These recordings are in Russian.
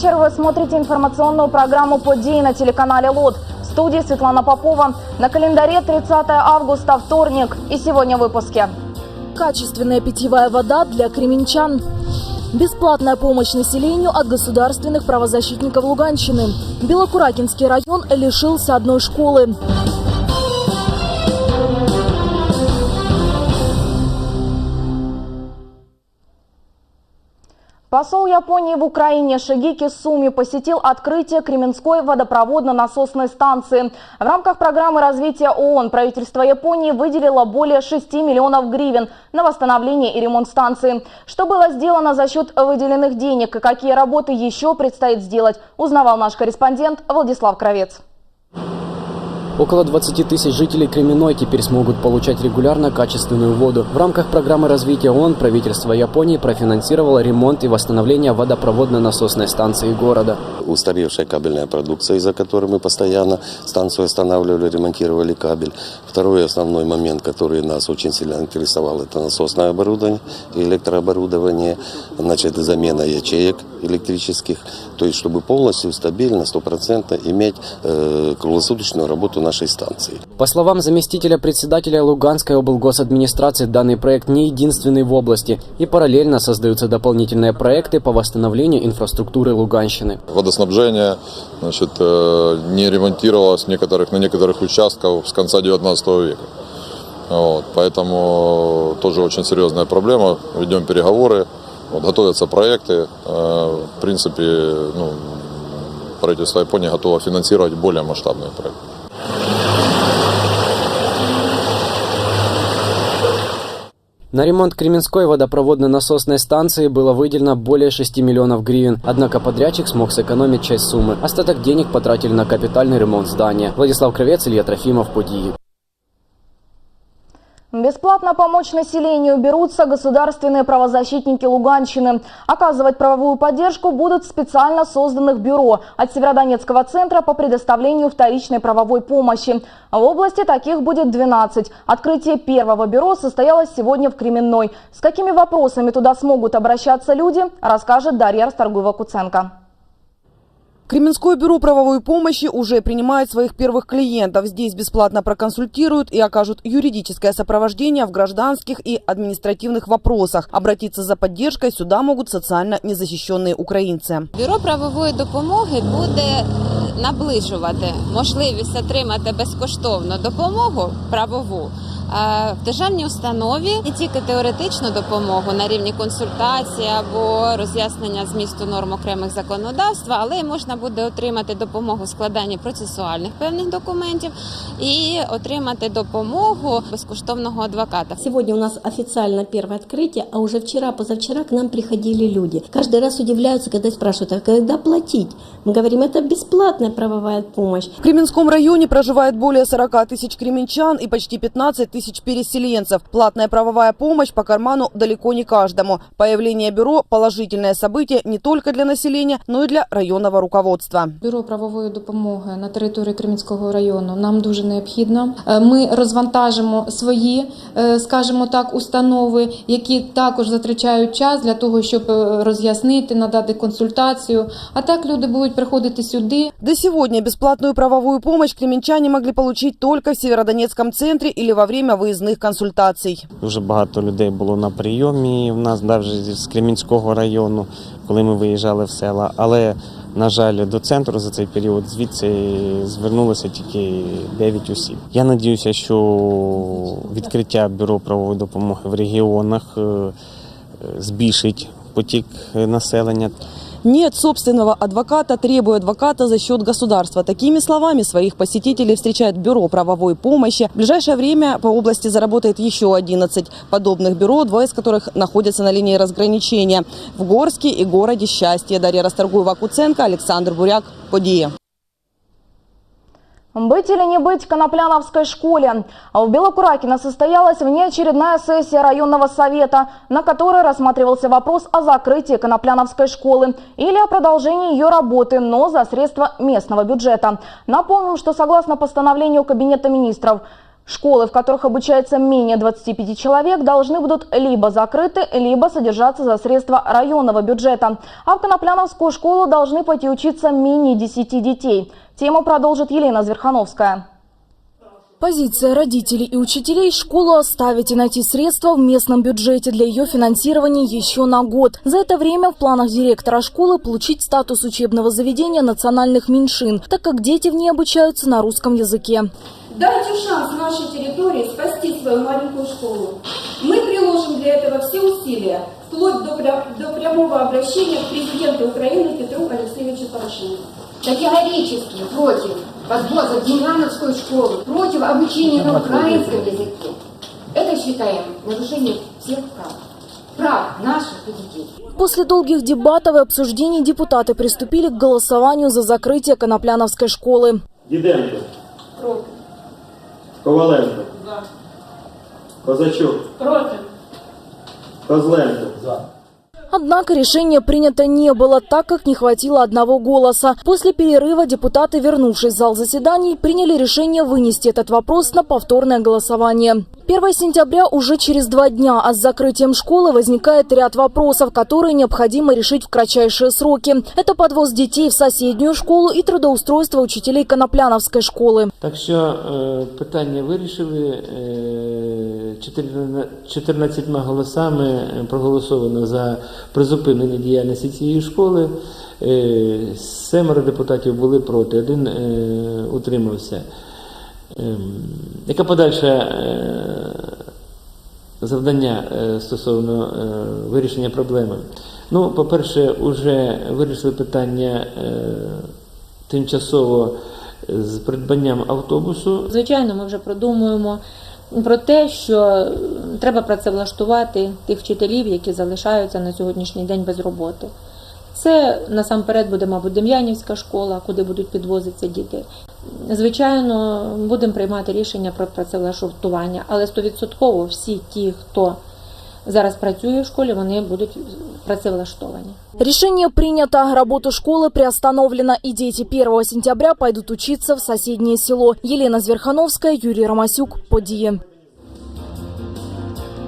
Вечер. Вы смотрите информационную программу «Подеи» на телеканале ЛОТ. В студии Светлана Попова. На календаре 30 августа, вторник. И сегодня в выпуске. Качественная питьевая вода для кременчан. Бесплатная помощь населению от государственных правозащитников Луганщины. Белокуракинский район лишился одной школы. Посол Японии в Украине Шигики Суми посетил открытие Кременской водопроводно-насосной станции. В рамках программы развития ООН правительство Японии выделило более 6 миллионов гривен на восстановление и ремонт станции. Что было сделано за счет выделенных денег и какие работы еще предстоит сделать, узнавал наш корреспондент Владислав Кровец. Около 20 тысяч жителей Кременной теперь смогут получать регулярно качественную воду. В рамках программы развития ООН правительство Японии профинансировало ремонт и восстановление водопроводно-насосной станции города. Устаревшая кабельная продукция, из-за которой мы постоянно станцию останавливали, ремонтировали кабель. Второй основной момент, который нас очень сильно интересовал, это насосное оборудование, электрооборудование, значит, замена ячеек электрических, то есть чтобы полностью стабильно, стопроцентно иметь э, круглосуточную работу нашей станции. По словам заместителя председателя Луганской облгосадминистрации, данный проект не единственный в области, и параллельно создаются дополнительные проекты по восстановлению инфраструктуры Луганщины. Водоснабжение значит, э, не ремонтировалось некоторых, на некоторых участках с конца 19 века. Вот, поэтому тоже очень серьезная проблема. Ведем переговоры, вот, готовятся проекты. Э, В принципе, ну, правительство Японии готово финансировать более масштабные проекты. На ремонт Кременской водопроводно-насосной станции было выделено более 6 миллионов гривен, однако подрядчик смог сэкономить часть суммы. Остаток денег потратили на капитальный ремонт здания. Владислав Кровец, Илья Трофимов, Подии. Бесплатно помочь населению берутся государственные правозащитники Луганщины. Оказывать правовую поддержку будут специально созданных бюро от Северодонецкого центра по предоставлению вторичной правовой помощи. В области таких будет 12. Открытие первого бюро состоялось сегодня в Кременной. С какими вопросами туда смогут обращаться люди, расскажет Дарья Расторгуева-Куценко. Кременское бюро правовой помощи уже принимает своих первых клиентов. Здесь бесплатно проконсультируют и окажут юридическое сопровождение в гражданских и административных вопросах. Обратиться за поддержкой сюда могут социально незащищенные украинцы. Бюро правової допомоги буде наближувати можливість отримати безкоштовну допомогу правову в державній установі не тільки теоретичну допомогу на рівні консультації або роз'яснення змісту норм окремих законодавства, але й можна буде отримати допомогу в складанні процесуальних певних документів і отримати допомогу безкоштовного адвоката. Сегодня у нас официально первое открытие, а уже вчера, позавчера к нам приходили люди. Каждый раз удивляются, когда спрашивают, а когда платить? Мы говорим, это бесплатная правовая помощь. В Кременском районе проживает более 40 тысяч кременчан и почти 15 тысяч переселенцев. Платная правовая помощь по карману далеко не каждому. Появление бюро – положительное событие не только для населения, но и для районного руководства. Бюро правової допомоги на території Кремінського району нам дуже необхідно. Е, Ми розвантажимо свої, е, скажімо так, установи, які також затрачають час для того, щоб е, роз'яснити, надати консультацію. А так люди будуть приходити сюди, До сегодня бесплатную правовую помощь кременчане могли получить только в Северодонецком центре или во время выездных консультаций. Дуже багато людей було на прийомі в нас навіть з Кремінського району, коли ми виїжджали в села. Але, на жаль, до центру за цей період звідси звернулося тільки 9 осіб. Я сподіваюся, що відкриття бюро правової допомоги в регіонах е, е, збільшить потік е, населення. Нет собственного адвоката, требуя адвоката за счет государства. Такими словами своих посетителей встречает Бюро правовой помощи. В ближайшее время по области заработает еще 11 подобных бюро, два из которых находятся на линии разграничения в Горске и городе Счастье. Дарья Расторгуева-Куценко, Александр Буряк, Подия. Быть или не быть Конопляновской школе? А В Белокуракино состоялась внеочередная сессия районного совета, на которой рассматривался вопрос о закрытии Конопляновской школы или о продолжении ее работы, но за средства местного бюджета. Напомним, что согласно постановлению Кабинета министров, Школы, в которых обучается менее 25 человек, должны будут либо закрыты, либо содержаться за средства районного бюджета. А в Конопляновскую школу должны пойти учиться менее 10 детей. Тему продолжит Елена Зверхановская. Позиция родителей и учителей – школу оставить и найти средства в местном бюджете для ее финансирования еще на год. За это время в планах директора школы получить статус учебного заведения национальных меньшин, так как дети в ней обучаются на русском языке. Дайте шанс нашей территории спасти свою маленькую школу. Мы приложим для этого все усилия, вплоть до, до прямого обращения к президенту Украины Петру Алексеевичу Порошенко. категорически против подвоза в Демьяновскую школу, против обучения на украинском языке. Это считаем нарушением всех прав. Прав наших детей. После долгих дебатов и обсуждений депутаты приступили к голосованию за закрытие Конопляновской школы. Діденко. Коваленко. Козачук. Козленко. Однако решение принято не было, так как не хватило одного голоса. После перерыва депутаты, вернувшись в зал заседаний, приняли решение вынести этот вопрос на повторное голосование. 1 сентября уже через два дня, а с закрытием школы возникает ряд вопросов, которые необходимо решить в кратчайшие сроки. Это подвоз детей в соседнюю школу и трудоустройство учителей Конопляновской школы. Так що е, питання вирішили е, 14 14 голосами проголосовано за призупинення діяльності цієї школи. Е, Семеро депутатів були проти, один е, утримався. Ем, Яке подальше е, завдання стосовно вирішення проблеми? Ну, по-перше, вже вирішили питання тимчасово з придбанням автобусу. Звичайно, ми вже продумуємо про те, що треба працевлаштувати тих вчителів, які залишаються на сьогоднішній день без роботи. Це насамперед буде, мабуть, Дем'янівська школа, куди будуть підвозитися діти. Звичайно, будемо приймати рішення про працевлаштування, але стовідсотково всі ті, хто зараз працює в школі, вони будуть працевлаштовані. Решение принято, работа школы приостановлена, и дети 1 сентября пойдут учиться в соседнее село. Елена Зверхановская, Юрий Ромасюк, Подие.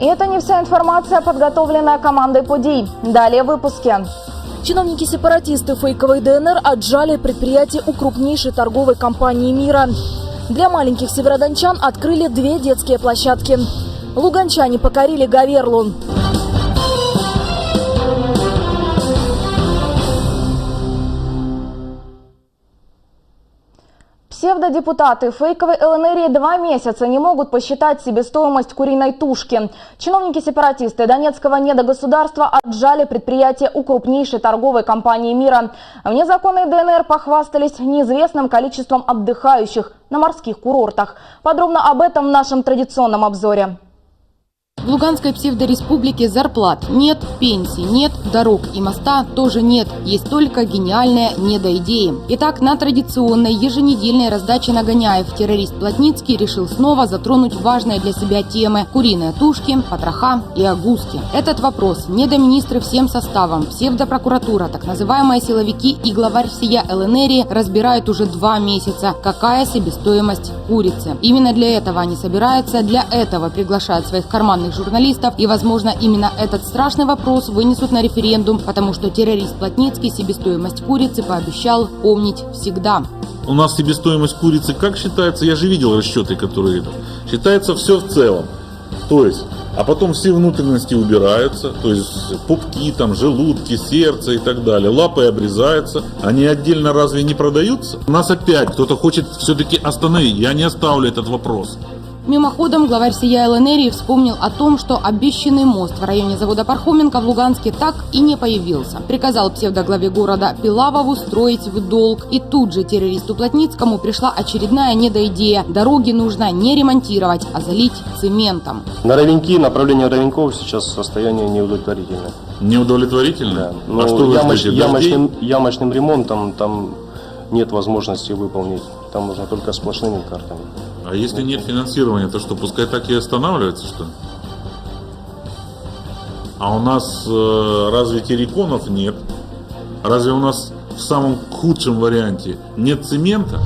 И это не вся информация, подготовленная командой «Подей». Далее в выпуске. Чиновники-сепаратисты фейковой ДНР отжали предприятие у крупнейшей торговой компании мира. Для маленьких северодончан открыли две детские площадки. Луганчане покорили Гаверлу. Псевдодепутаты фейковой ЛНР два месяца не могут посчитать себестоимость куриной тушки. Чиновники-сепаратисты Донецкого недогосударства отжали предприятие у крупнейшей торговой компании мира. В незаконной ДНР похвастались неизвестным количеством отдыхающих на морских курортах. Подробно об этом в нашем традиционном обзоре. В Луганской псевдореспублике зарплат нет, пенсий нет, дорог и моста тоже нет. Есть только гениальная недоидеи. Итак, на традиционной еженедельной раздаче нагоняев террорист Плотницкий решил снова затронуть важные для себя темы – куриные тушки, потроха и огузки. Этот вопрос недоминистры всем составом, псевдопрокуратура, так называемые силовики и главарь всея ЛНР разбирают уже два месяца, какая себестоимость курицы. Именно для этого они собираются, для этого приглашают своих карманных журналистов и, возможно, именно этот страшный вопрос вынесут на референдум, потому что террорист Плотницкий себестоимость курицы пообещал помнить всегда. У нас себестоимость курицы как считается? Я же видел расчеты, которые это. Считается все в целом. То есть, а потом все внутренности убираются, то есть пупки, там, желудки, сердце и так далее. Лапы обрезаются. Они отдельно разве не продаются? У нас опять кто-то хочет все-таки остановить. Я не оставлю этот вопрос. Мимоходом главарь сия ЛНР вспомнил о том, что обещанный мост в районе завода Пархоменко в Луганске так и не появился. Приказал псевдоглаве города Пилавову строить в долг. И тут же террористу Плотницкому пришла очередная недоидея. Дороги нужно не ремонтировать, а залить цементом. На Ровеньки, направление Ровеньков сейчас состояние неудовлетворительное. Неудовлетворительно? Да. А Ну, что вы ямоч- ждете, ямочным, ямочным ремонтом там нет возможности выполнить. Там нужно только сплошными картами. А если нет финансирования, то что, пускай так и останавливается, что ли? А у нас э, разве терриконов нет? Разве у нас в самом худшем варианте нет цемента?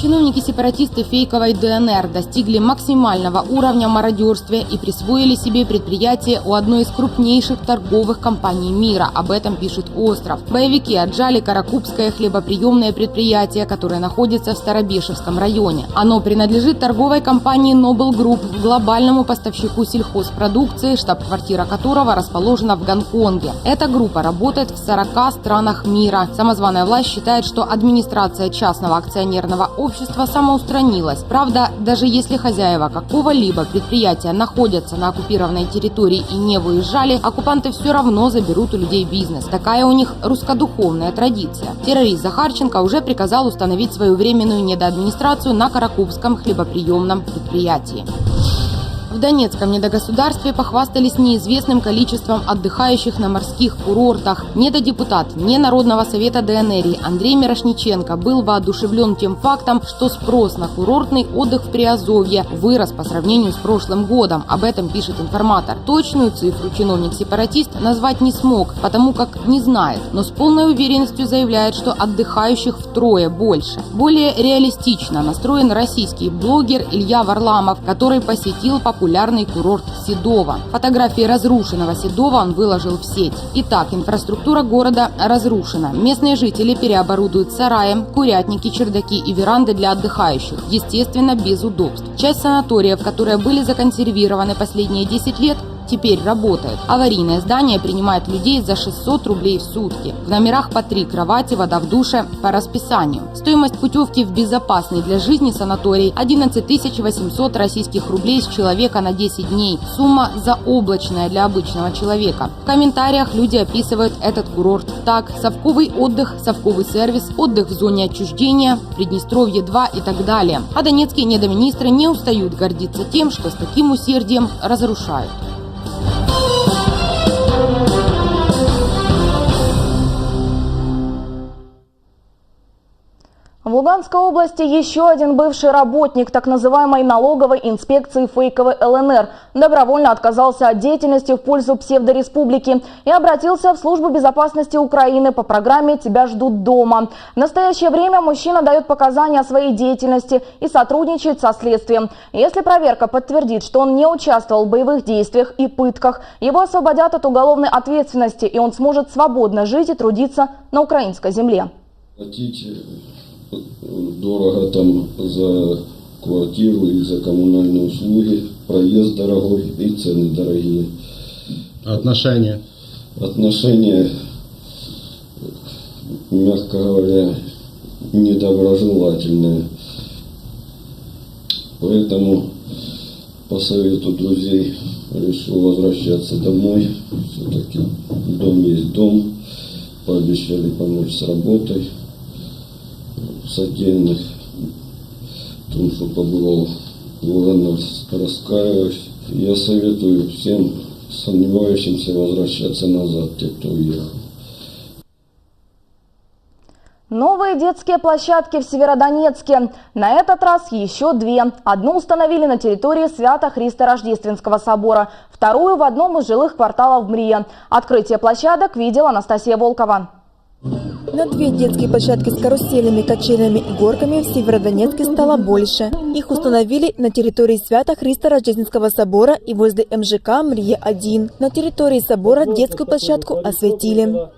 Чиновники-сепаратисты фейковой ДНР достигли максимального уровня мародерства и присвоили себе предприятие у одной из крупнейших торговых компаний мира. Об этом пишет «Остров». Боевики отжали Каракубское хлебоприемное предприятие, которое находится в Старобешевском районе. Оно принадлежит торговой компании Nobel Group, глобальному поставщику сельхозпродукции, штаб-квартира которого расположена в Гонконге. Эта группа работает в 40 странах мира. Самозваная власть считает, что администрация частного акционерного общества самоустранилась. Правда, даже если хозяева какого-либо предприятия находятся на оккупированной территории и не выезжали, оккупанты все равно заберут у людей бизнес. Такая у них русскодуховная традиция. Террорист Захарченко уже приказал установить свою временную недоадминистрацию на Каракубском хлебоприемном предприятии. В Донецком недогосударстве похвастались неизвестным количеством отдыхающих на морских курортах. Недодепутат не Народного совета ДНР Андрей Мирошниченко был воодушевлен тем фактом, что спрос на курортный отдых в Приазовье вырос по сравнению с прошлым годом. Об этом пишет информатор. Точную цифру чиновник-сепаратист назвать не смог, потому как не знает, но с полной уверенностью заявляет, что отдыхающих втрое больше. Более реалистично настроен российский блогер Илья Варламов, который посетил популярный курорт Седова. Фотографии разрушенного Седова он выложил в сеть. Итак, инфраструктура города разрушена. Местные жители переоборудуют сараи, курятники, чердаки и веранды для отдыхающих. Естественно, без удобств. Часть санаториев, которые были законсервированы последние 10 лет, теперь работает. Аварийное здание принимает людей за 600 рублей в сутки. В номерах по три кровати, вода в душе по расписанию. Стоимость путевки в безопасный для жизни санаторий 11 800 российских рублей с человека на 10 дней. Сумма заоблачная для обычного человека. В комментариях люди описывают этот курорт так. Совковый отдых, совковый сервис, отдых в зоне отчуждения, Приднестровье 2 и так далее. А донецкие недоминистры не устают гордиться тем, что с таким усердием разрушают. В Луганской области еще один бывший работник так называемой налоговой инспекции фейковой ЛНР добровольно отказался от деятельности в пользу псевдореспублики и обратился в службу безопасности Украины по программе «Тебя ждут дома». В настоящее время мужчина дает показания о своей деятельности и сотрудничает со следствием. Если проверка подтвердит, что он не участвовал в боевых действиях и пытках, его освободят от уголовной ответственности и он сможет свободно жить и трудиться на украинской земле. Платить дорого там за квартиру и за коммунальные услуги, проезд дорогой и цены дорогие. Отношения? Отношения, мягко говоря, недоброжелательные. Поэтому по совету друзей решил возвращаться домой. Все-таки дом есть дом. Пообещали помочь с работой содеянных, в том, что побывал в Лугане, раскаиваюсь. Я советую всем сомневающимся возвращаться назад, те, кто уехал. Новые детские площадки в Северодонецке. На этот раз еще две. Одну установили на территории Свято-Христо-Рождественского собора, вторую в одном из жилых кварталов Мрия. Открытие площадок видела Анастасия Волкова. На две детские площадки с каруселями, качелями и горками в Северодонецке стало больше. Их установили на территории Свято-Христа Рождественского собора и возле МЖК «Мрия-1». На территории собора детскую площадку осветили.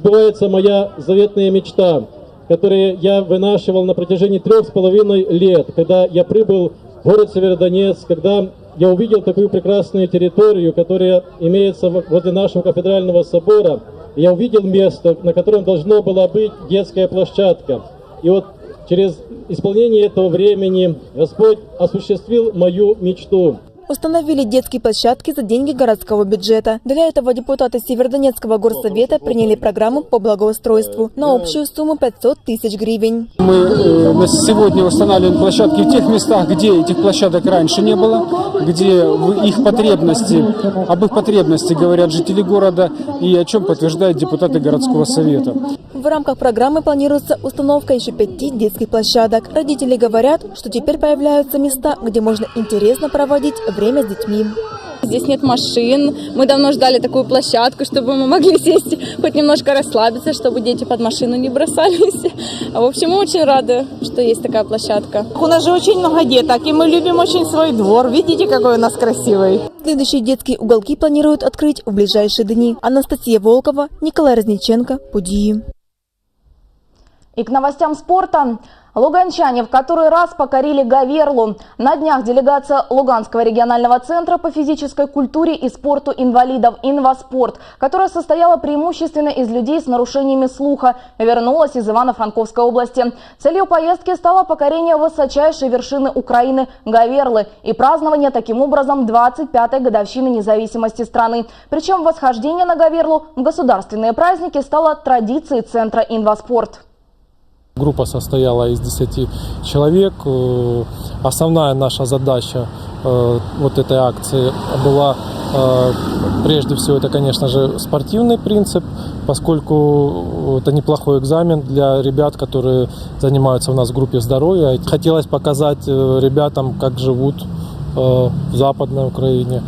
Сбывается моя заветная мечта, которую я вынашивал на протяжении трех с половиной лет, когда я прибыл в город Северодонецк, когда я увидел такую прекрасную территорию, которая имеется возле нашего кафедрального собора. Я увидел место, на котором должна была быть детская площадка. И вот через исполнение этого времени Господь осуществил мою мечту. Установили детские площадки за деньги городского бюджета. Для этого депутаты Северодонецкого горсовета приняли программу по благоустройству на общую сумму 500 тысяч гривен. Мы э, на сегодня устанавливаем площадки в тех местах, где этих площадок раньше не было, где их потребности, об их потребности говорят жители города и о чем подтверждают депутаты городского совета. В рамках программы планируется установка еще пяти детских площадок. Родители говорят, что теперь появляются места, где можно интересно проводить время с детьми. Здесь нет машин. Мы давно ждали такую площадку, чтобы мы могли сесть, хоть немножко расслабиться, чтобы дети под машину не бросались. В общем, мы очень рады, что есть такая площадка. У нас же очень много деток, и мы любим очень свой двор. Видите, какой у нас красивый. Следующие детские уголки планируют открыть в ближайшие дни. Анастасия Волкова, Николай Разниченко, Пудии. И к новостям спорта. Луганчане в который раз покорили Гаверлу. На днях делегация Луганского регионального центра по физической культуре и спорту инвалидов «Инваспорт», которая состояла преимущественно из людей с нарушениями слуха, вернулась из Ивано-Франковской области. Целью поездки стало покорение высочайшей вершины Украины Гаверлы и празднование таким образом 25-й годовщины независимости страны. Причем восхождение на Гаверлу в государственные праздники стало традицией центра «Инваспорт». Группа состояла из 10 человек. Э, Основная наша задача э, вот этой акции была, э, прежде всего, это, конечно же, спортивный принцип, поскольку это неплохой экзамен для ребят, которые занимаются у нас в группе здоровья. Хотелось показать ребятам, как живут в Западной Украине,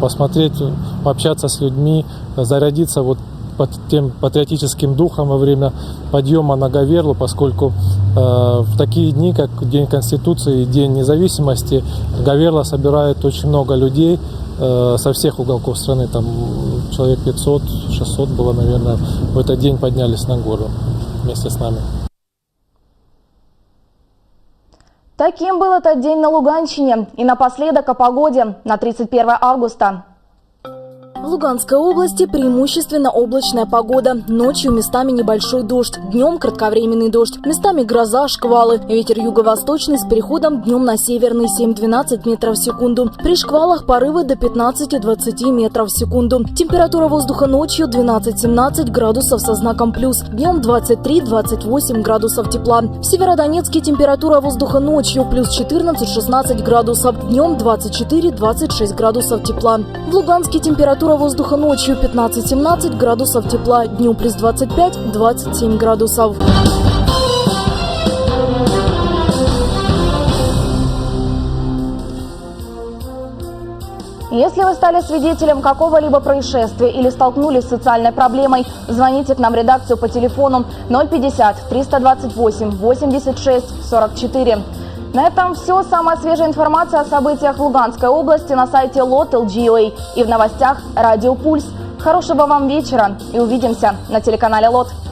посмотреть, пообщаться с людьми, зарядиться вот под тем патриотическим духом во время подъема на Гаверлу, поскольку э, в такие дни, как День Конституции и День независимости, Гаверла собирает очень много людей э, со всех уголков страны. Там человек 500-600 было, наверное, в этот день поднялись на гору вместе с нами. Таким был этот день на Луганщине. И напоследок о погоде на 31 августа. В Луганской области преимущественно облачная погода. Ночью местами небольшой дождь, днем кратковременный дождь, местами гроза, шквалы. Ветер юго-восточный с переходом днем на северный 7-12 метров в секунду. При шквалах порывы до 15-20 метров в секунду. Температура воздуха ночью 12-17 градусов со знаком плюс. Днем 23-28 градусов тепла. В Северодонецке температура воздуха ночью плюс 14-16 градусов. Днем 24-26 градусов тепла. В Луганске воздуха ночью 15-17 градусов тепла, днем плюс 25-27 градусов. Если вы стали свидетелем какого-либо происшествия или столкнулись с социальной проблемой, звоните к нам в редакцию по телефону 050 328 86 44. На этом все. Самая свежая информация о событиях в Луганской области на сайте LOT.LGA и в новостях Радио Пульс. Хорошего вам вечера и увидимся на телеканале ЛОТ.